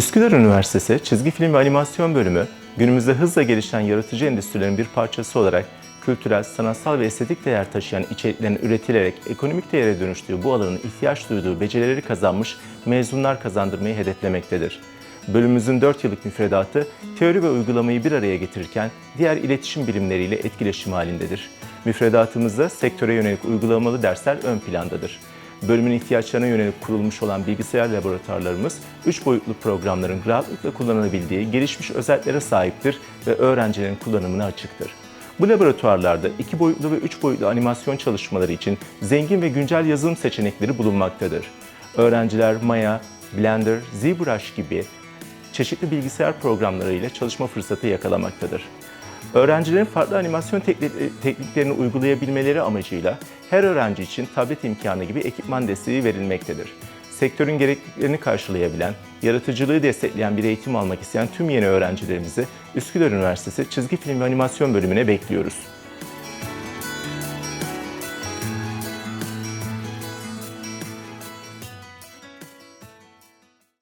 Üsküdar Üniversitesi Çizgi Film ve Animasyon Bölümü, günümüzde hızla gelişen yaratıcı endüstrilerin bir parçası olarak kültürel, sanatsal ve estetik değer taşıyan içeriklerin üretilerek ekonomik değere dönüştüğü bu alanın ihtiyaç duyduğu becerileri kazanmış mezunlar kazandırmayı hedeflemektedir. Bölümümüzün 4 yıllık müfredatı teori ve uygulamayı bir araya getirirken diğer iletişim bilimleriyle etkileşim halindedir. Müfredatımızda sektöre yönelik uygulamalı dersler ön plandadır. Bölümün ihtiyaçlarına yönelik kurulmuş olan bilgisayar laboratuvarlarımız 3 boyutlu programların rahatlıkla kullanılabildiği gelişmiş özelliklere sahiptir ve öğrencilerin kullanımına açıktır. Bu laboratuvarlarda 2 boyutlu ve 3 boyutlu animasyon çalışmaları için zengin ve güncel yazılım seçenekleri bulunmaktadır. Öğrenciler Maya, Blender, ZBrush gibi çeşitli bilgisayar programları ile çalışma fırsatı yakalamaktadır. Öğrencilerin farklı animasyon teknik- tekniklerini uygulayabilmeleri amacıyla her öğrenci için tablet imkanı gibi ekipman desteği verilmektedir. Sektörün gerekliliklerini karşılayabilen, yaratıcılığı destekleyen bir eğitim almak isteyen tüm yeni öğrencilerimizi Üsküdar Üniversitesi Çizgi Film ve Animasyon bölümüne bekliyoruz.